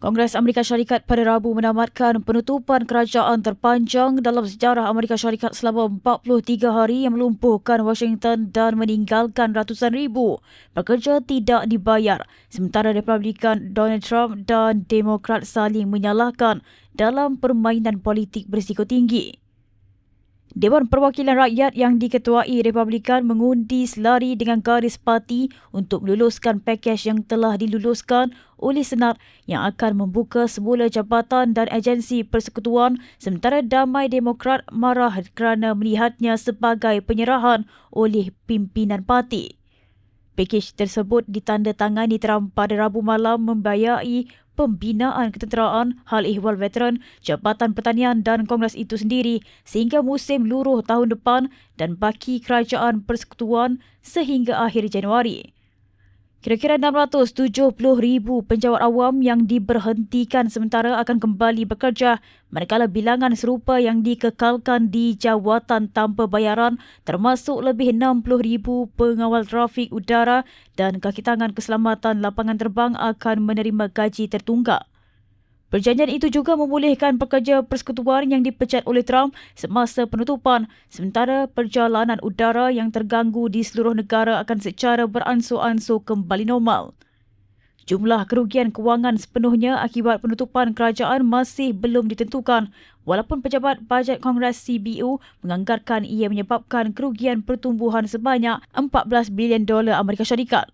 Kongres Amerika Syarikat pada Rabu menamatkan penutupan kerajaan terpanjang dalam sejarah Amerika Syarikat selama 43 hari yang melumpuhkan Washington dan meninggalkan ratusan ribu pekerja tidak dibayar sementara Republikan Donald Trump dan Demokrat saling menyalahkan dalam permainan politik berisiko tinggi. Dewan Perwakilan Rakyat yang diketuai Republikan mengundi selari dengan garis parti untuk meluluskan pakej yang telah diluluskan oleh Senat yang akan membuka semula jabatan dan agensi persekutuan sementara Damai Demokrat marah kerana melihatnya sebagai penyerahan oleh pimpinan parti. Pakej tersebut ditandatangani Trump pada Rabu malam membayai pembinaan ketenteraan, hal ehwal veteran, Jabatan Pertanian dan Kongres itu sendiri sehingga musim luruh tahun depan dan baki kerajaan persekutuan sehingga akhir Januari. Kira-kira 670 ribu penjawat awam yang diberhentikan sementara akan kembali bekerja manakala bilangan serupa yang dikekalkan di jawatan tanpa bayaran termasuk lebih 60 ribu pengawal trafik udara dan kaki tangan keselamatan lapangan terbang akan menerima gaji tertunggak. Perjanjian itu juga membolehkan pekerja persekutuan yang dipecat oleh Trump semasa penutupan sementara perjalanan udara yang terganggu di seluruh negara akan secara beransur-ansur kembali normal. Jumlah kerugian kewangan sepenuhnya akibat penutupan kerajaan masih belum ditentukan walaupun pejabat bajet Kongres CBU menganggarkan ia menyebabkan kerugian pertumbuhan sebanyak 14 bilion dolar Amerika Syarikat.